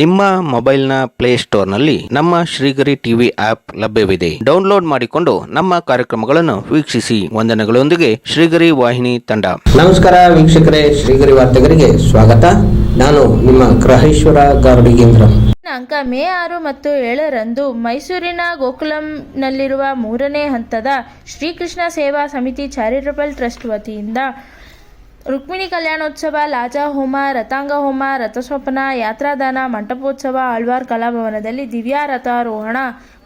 ನಿಮ್ಮ ಮೊಬೈಲ್ನ ಪ್ಲೇಸ್ಟೋರ್ನಲ್ಲಿ ನಮ್ಮ ಶ್ರೀಗರಿ ಟಿವಿ ಆಪ್ ಲಭ್ಯವಿದೆ. ಡೌನ್ಲೋಡ್ ಮಾಡಿಕೊಂಡು ನಮ್ಮ ಕಾರ್ಯಕ್ರಮಗಳನ್ನು ವೀಕ್ಷಿಸಿ. ವಂದನೆಗಳೊಂದಿಗೆ ಶ್ರೀಗರಿ ವಾಹಿನಿ ತಂಡ. ನಮಸ್ಕಾರ ವೀಕ್ಷಕರೇ ಶ್ರೀಗರಿ ವಾರ್ತೆಗರಿಗೆ ಸ್ವಾಗತ. ನಾನು ನಿಮ್ಮ ಗ್ರಹೇಶ್ವರ ಗಾರುಡಿಗೇಂದ್ರ. ದಿನಾಂಕ ಮೇ ಆರು ಮತ್ತು ಏಳರಂದು ಮೈಸೂರಿನ ಗೋಕುಲಂನಲ್ಲಿರುವ ಮೂರನೇ ಹಂತದ ಶ್ರೀಕೃಷ್ಣ ಸೇವಾ ಸಮಿತಿ ಚಾರಿಟಬಲ್ ಟ್ರಸ್ಟ್ ವತಿಯಿಂದ ರುಕ್ಮಿಣಿ ಕಲ್ಯಾಣೋತ್ಸವ, ಲಾಜಾ ಹೋಮ, ರಥಾಂಗ ಹೋಮ, ರಥಸ್ವಪ್ನ, ಯಾತ್ರಾದಾನ, ಮಂಟಪೋತ್ಸವ, ಆಳ್ವಾರ್ ಕಲಾಭವನದಲ್ಲಿ ದಿವ್ಯಾ ರಥಾರೋಹಣ.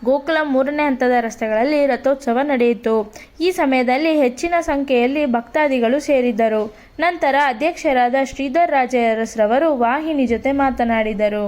ಗೋಕುಲ ಮೂರನೇ ಹಂತದ ರಸ್ತೆಗಳಲ್ಲಿ ರಥೋತ್ಸವ ನಡೆಯಿತು. ಈ ಸಮಯದಲ್ಲಿ ಹೆಚ್ಚಿನ ಸಂಖ್ಯೆಯಲ್ಲಿ ಭಕ್ತಾದಿಗಳು ಸೇರಿದ್ದರು. ನಂತರ ಅಧ್ಯಕ್ಷರಾದ ಶ್ರೀಧರ್ ರಾಜರಸ್ರವರು ವಾಹಿನಿ ಜೊತೆ ಮಾತನಾಡಿದರು.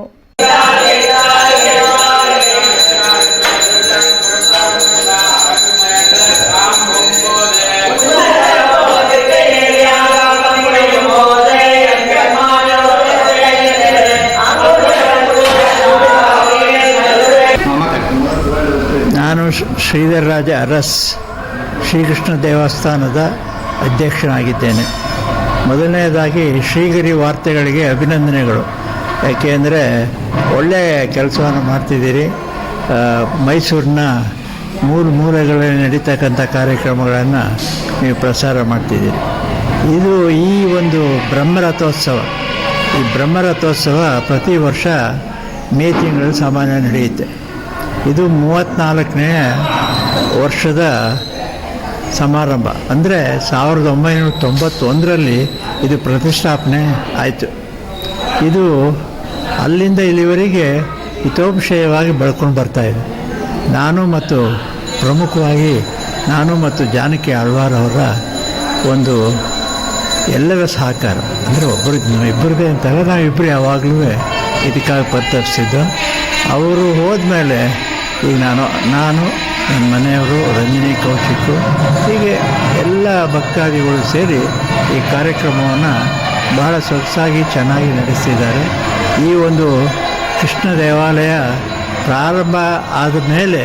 ಶ್ರೀಧರ್ ರಾಜ ಅರಸ್ ಶ್ರೀಕೃಷ್ಣ ದೇವಸ್ಥಾನದ ಅಧ್ಯಕ್ಷನಾಗಿದ್ದೇನೆ. ಮೊದಲನೆಯದಾಗಿ ಶ್ರೀಗಿರಿ ವಾರ್ತೆಗಳಿಗೆ ಅಭಿನಂದನೆಗಳು. ಯಾಕೆಂದರೆ ಒಳ್ಳೆಯ ಕೆಲಸವನ್ನು ಮಾಡ್ತಿದ್ದೀರಿ. ಮೈಸೂರಿನ ಮೂರು ಮೂಲೆಗಳಲ್ಲಿ ನಡೀತಕ್ಕಂಥ ಕಾರ್ಯಕ್ರಮಗಳನ್ನು ನೀವು ಪ್ರಸಾರ ಮಾಡ್ತಿದ್ದೀರಿ. ಇದು ಈ ಒಂದು ಬ್ರಹ್ಮರಥೋತ್ಸವ. ಈ ಬ್ರಹ್ಮರಥೋತ್ಸವ ಪ್ರತಿ ವರ್ಷ ಮೇ ತಿಂಗಳಲ್ಲಿ ಸಾಮಾನ್ಯ ನಡೆಯುತ್ತೆ. ಇದು ಮೂವತ್ತ್ನಾಲ್ಕನೇ ವರ್ಷದ ಸಮಾರಂಭ. ಅಂದರೆ ಸಾವಿರದ ಒಂಬೈನೂರ ತೊಂಬತ್ತೊಂದರಲ್ಲಿ ಇದು ಪ್ರತಿಷ್ಠಾಪನೆ ಆಯಿತು. ಇದು ಅಲ್ಲಿಂದ ಇಲ್ಲಿವರೆಗೆ ಹಿತೋಪಶಯವಾಗಿ ಬೆಳ್ಕೊಂಡು ಬರ್ತಾ ಇದೆ. ನಾನು ಮತ್ತು ಪ್ರಮುಖವಾಗಿ ನಾನು ಮತ್ತು ಜಾನಕಿ ಆಳ್ವಾರ್ ಅವರ ಒಂದು ಎಲ್ಲರ ಸಹಕಾರ. ಅಂದರೆ ಒಬ್ಬರು ನಾವಿಬ್ಬರಿಗೆ ಅಂತಲ್ಲ ನಾವಿಬ್ಬರು ಯಾವಾಗಲೂ ಇದಕ್ಕಾಗಿ ಪತ್ತರಿಸಿದ್ದು ಅವರು ಹೋದ್ಮೇಲೆ ಈಗ ನಾನು ನಾನು ನನ್ನ ಮನೆಯವರು, ರಂಜನಿ ಕೌಶಿಕ್ ಹೀಗೆ ಎಲ್ಲ ಭಕ್ತಾದಿಗಳು ಸೇರಿ ಈ ಕಾರ್ಯಕ್ರಮವನ್ನು ಬಹಳ ಸೊಗಸಾಗಿ ಚೆನ್ನಾಗಿ ನಡೆಸ್ತಿದ್ದಾರೆ. ಈ ಒಂದು ಕೃಷ್ಣ ದೇವಾಲಯ ಪ್ರಾರಂಭ ಆದ ಮೇಲೆ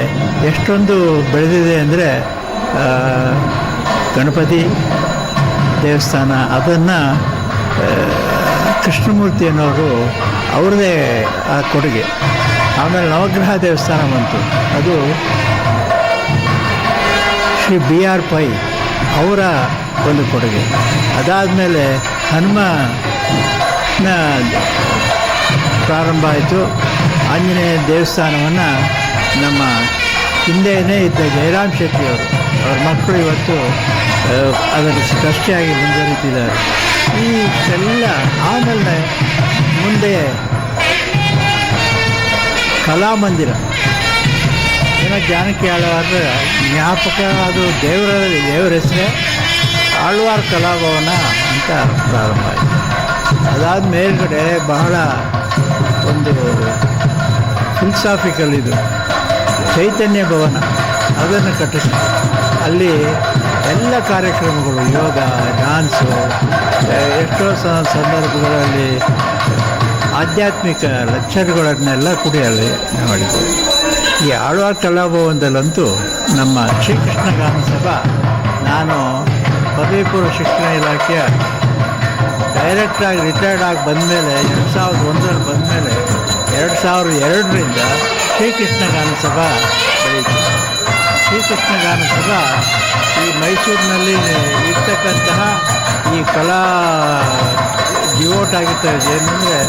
ಎಷ್ಟೊಂದು ಬೆಳೆದಿದೆ ಅಂದರೆ ಗಣಪತಿ ದೇವಸ್ಥಾನ, ಅದನ್ನು ಕೃಷ್ಣಮೂರ್ತಿ ಅನ್ನೋರು ಅವ್ರದ್ದೇ ಆ ಕೊಡುಗೆ. ಆಮೇಲೆ ನವಗ್ರಹ ದೇವಸ್ಥಾನ ಬಂತು. ಅದು ಶ್ರೀ ಬಿ ಆರ್ ಪೈ ಅವರ ಒಂದು ಕೊಡುಗೆ. ಅದಾದಮೇಲೆ ಹನುಮ ಪ್ರಾರಂಭ ಆಯಿತು. ಆಂಜನೇಯ ದೇವಸ್ಥಾನವನ್ನು ನಮ್ಮ ಹಿಂದೆಯೇ ಇದ್ದ ಜಯರಾಮ್ ಶೆಟ್ಟಿಯವರು ಅವ್ರ. ಮಕ್ಕಳು ಇವತ್ತು ಅದನ್ನು ಕಷ್ಟಿಯಾಗಿ ಮುಂದುವರಿತಿದ್ದಾರೆ. ಈ ಎಲ್ಲ ಆಮೇಲೆ ಮುಂದೆ ಕಲಾಮಂದಿರ ಏನೋ ಜಾನಕಿ ಆಳ್ವಾರ ಜ್ಞಾಪಕ, ಅದು ದೇವರ ದೇವರ ಹೆಸರೇ ಆಳ್ವಾರ್ ಕಲಾಭವನ ಅಂತ ಪ್ರಾರಂಭ ಆಯಿತು. ಅದಾದ ಮೇಲ್ಗಡೆ ಬಹಳ ಒಂದು ಫಿಲ್ಸಾಫಿಕಲ್ ಇದು, ಚೈತನ್ಯ ಭವನ, ಅದನ್ನು ಕಟ್ಟಿಸ ಅಲ್ಲಿ ಎಲ್ಲ ಕಾರ್ಯಕ್ರಮಗಳು, ಯೋಗ ಡ್ಯಾನ್ಸು ಎಷ್ಟೋ ಸಂದರ್ಭಗಳಲ್ಲಿ ಆಧ್ಯಾತ್ಮಿಕ ಲೆಕ್ಚರ್ಗಳನ್ನೆಲ್ಲ ಕೂಡ ಅಲ್ಲಿ ಈ ಆಳ್ವಾರ್ ಕಲಾಭವನದಲ್ಲಂತೂ ನಮ್ಮ ಶ್ರೀಕೃಷ್ಣ ಗಾನ ಸಭಾ ನಾನು ಪದವಿ ಪೂರ್ವ ಶಿಕ್ಷಣ ಇಲಾಖೆಯ ಡೈರೆಕ್ಟಾಗಿ ರಿಟೈರ್ಡ್ ಆಗಿ ಬಂದಮೇಲೆ, ಎರಡು ಸಾವಿರದ ಒಂದರಲ್ಲಿ ಬಂದಮೇಲೆ, ಎರಡು ಸಾವಿರದ ಎರಡರಿಂದ ಶ್ರೀಕೃಷ್ಣ ಗಾನ ಸಭಾ ಬೆಳೀತು. ಶ್ರೀಕೃಷ್ಣ ಗಾನ ಸಭಾ ಈ ಮೈಸೂರಿನಲ್ಲಿ ಇರ್ತಕ್ಕಂತಹ ಈ ಕಲಾ ಡಿವೋಟ್ ಆಗಿರ್ತದೆ ಏನಂದರೆ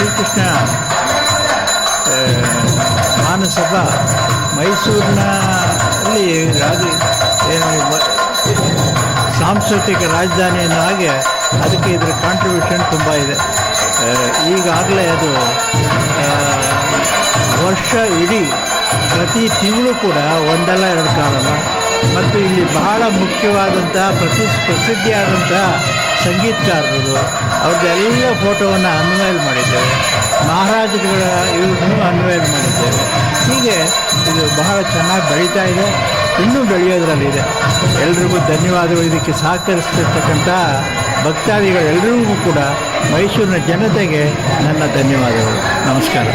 ಶ್ರೀಕೃಷ್ಣ ಆ, ಮೈಸೂರಿನ ಅಲ್ಲಿ ರಾಜ ಸಾಂಸ್ಕೃತಿಕ ರಾಜಧಾನಿಯನ್ನು ಹಾಗೆ ಅದಕ್ಕೆ ಇದರ ಕಾಂಟ್ರಿಬ್ಯೂಷನ್ ತುಂಬ ಇದೆ. ಆ, ಈಗಾಗಲೇ ಅದು ವರ್ಷ ಇಡೀ ಪ್ರತಿ ತಿಂಗಳು ಕೂಡ ಒಂದಲ್ಲ ಎರಡು ಕಾಲಲ್ಲ ಮತ್ತು ಇಲ್ಲಿ ಬಹಳ ಮುಖ್ಯವಾದಂಥ ಪ್ರತಿ ಪ್ರಸಿದ್ಧಿಯಾದಂಥ ಸಂಗೀತಗಾರರು ಅವ್ರದ್ದೆಲ್ಲ ಫೋಟೋವನ್ನು ಅನ್ವಯಲ್ ಮಾಡಿದ್ದೇವೆ. ಮಹಾರಾಜರುಗಳ ಇವ್ರನ್ನೂ ಅನ್ವಯಲ್ ಮಾಡಿದ್ದೇವೆ. ಹೀಗೆ ಇದು ಬಹಳ ಚೆನ್ನಾಗಿ ಬೆಳೀತಾ ಇದೆ. ಇನ್ನೂ ಬೆಳೆಯೋದ್ರಲ್ಲಿದೆ ಎಲ್ರಿಗೂ ಧನ್ಯವಾದಗಳು. ಇದಕ್ಕೆ ಸಹಕರಿಸ್ತಿರ್ತಕ್ಕಂಥ ಭಕ್ತಾದಿಗಳೆಲ್ಲರಿಗೂ ಕೂಡ ಮೈಸೂರಿನ ಜನತೆಗೆ ನನ್ನ ಧನ್ಯವಾದಗಳು. ನಮಸ್ಕಾರ.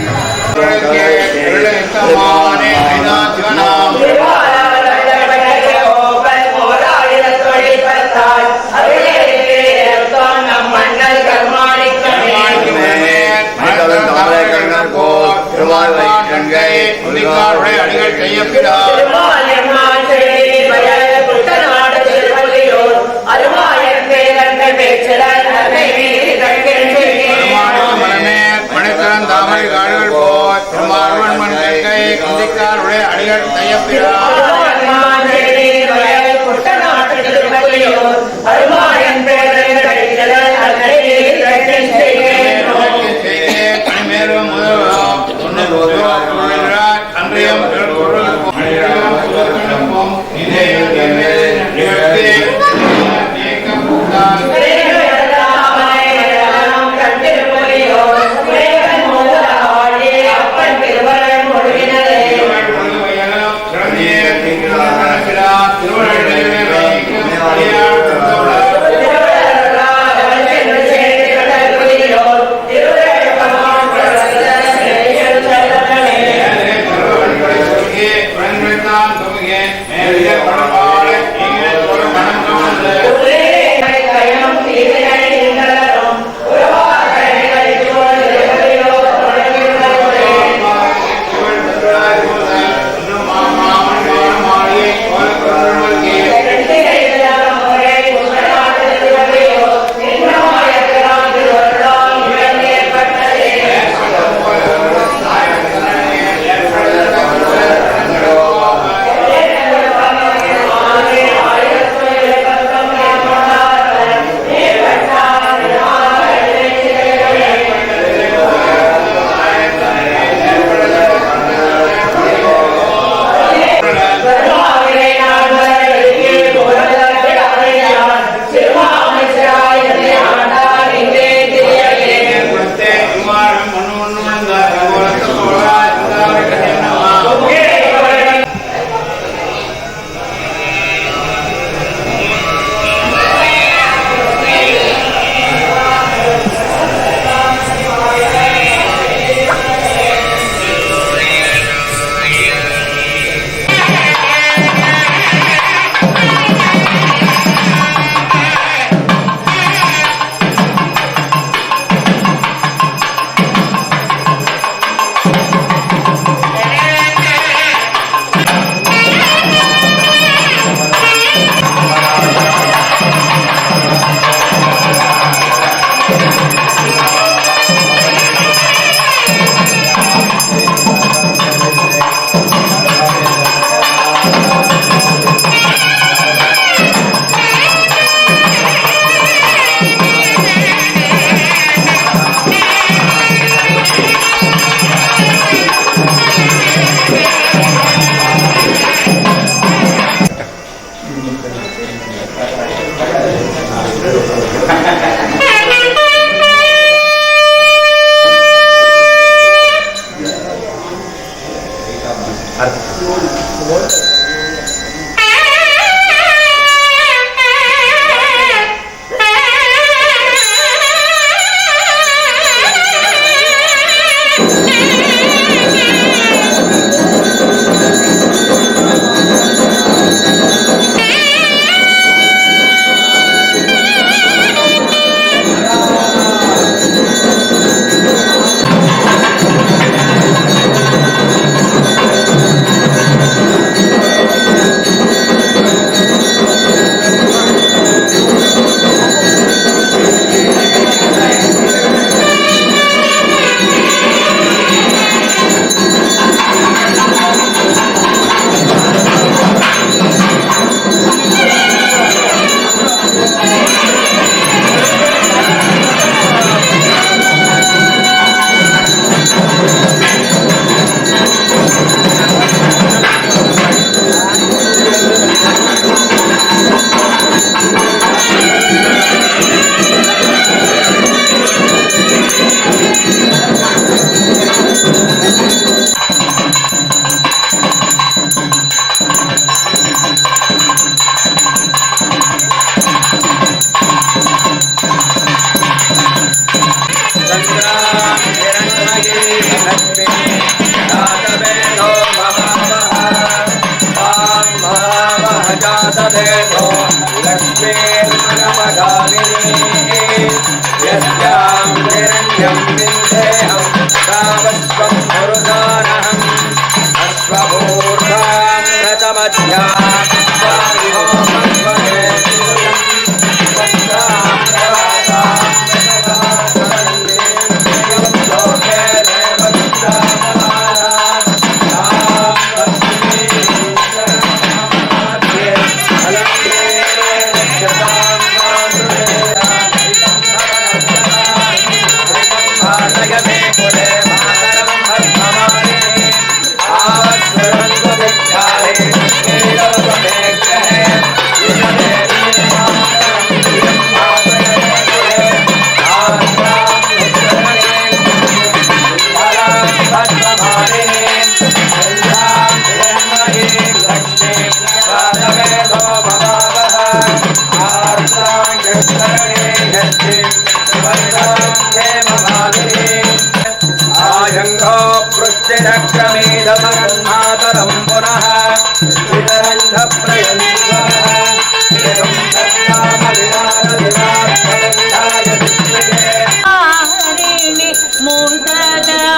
திருவாழ்வை கண்கை புலிகாருடைய அடிகள் செய்யப்பிடார் தாமரை காடுகள் போர் திருமார்வன் மண் கை குந்திக்காருடைய அடிகள் செய்யப்பிடார் மேலும் முதல்வர் அன்றைய நினைவு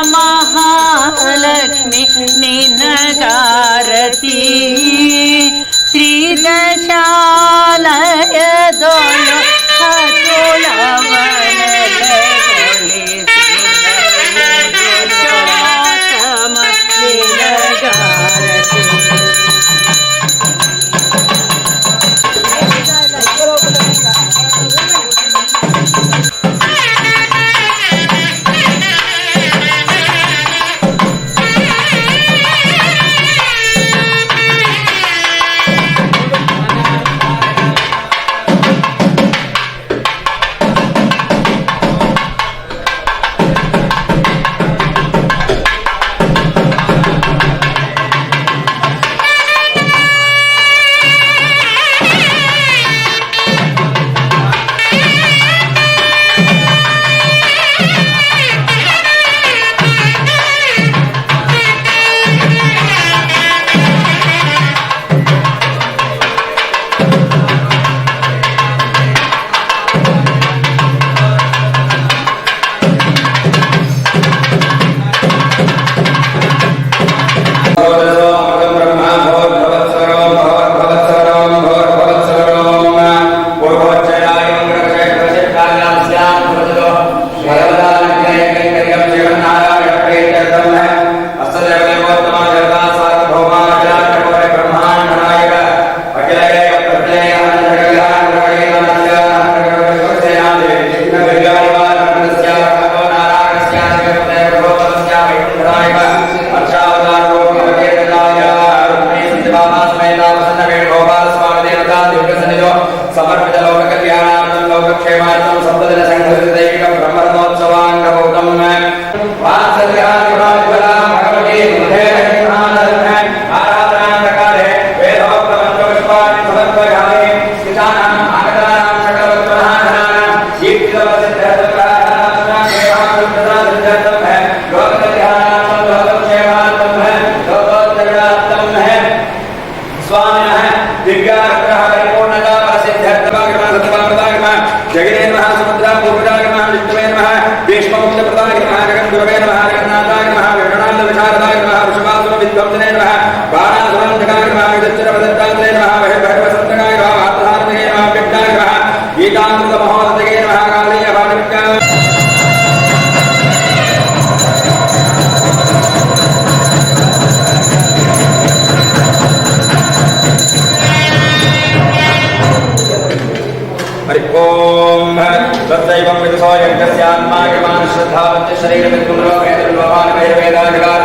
महालक्ष्मी निनगारती। त्रिदशा समर्पितलोककल्याणार्थं लोकक्षेमार्थं सम्पदनसङ्घ दैविकब्रह्मणोत्सवाङ्गभूतम् जगद्गुरवे नमः जगन्नाथाय नमः वेणुनाथ विशारदाय नमः वृषभासुर विध्वंसने नमः बाणासुरञ्जकाय नमः विदच्चरपदत्तात्रे नमः भैरवसन्तकाय नमः वार्ताहारणे नमः विद्याय नमः गीतामृत महोदये नमः कालीय भागविद्या हरि ओम तत्रैवं विदुषो यज्ञस्यात्मा यमान श्रद्धावत्य शरीरमित्तुं लोकेतुर्भवान् वैर्वेदाधिकार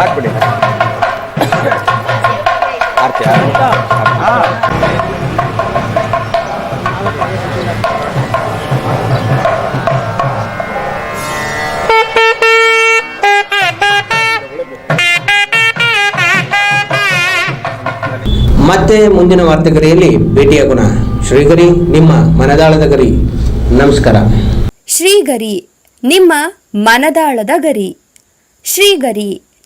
ಹಾಕ್ಬಿಡಿ. ಮತ್ತೆ ಮುಂದಿನ ವಾರ್ತೆಗರಿಯಲ್ಲಿ ಭೇಟಿಯಾಗೋಣ ಶ್ರೀಗರಿ ನಿಮ್ಮ ಮನದಾಳದ ಗರಿ. ನಮಸ್ಕಾರ. ಶ್ರೀಗರಿ ನಿಮ್ಮ ಮನದಾಳದ ಗರಿ. ಶ್ರೀಗರಿ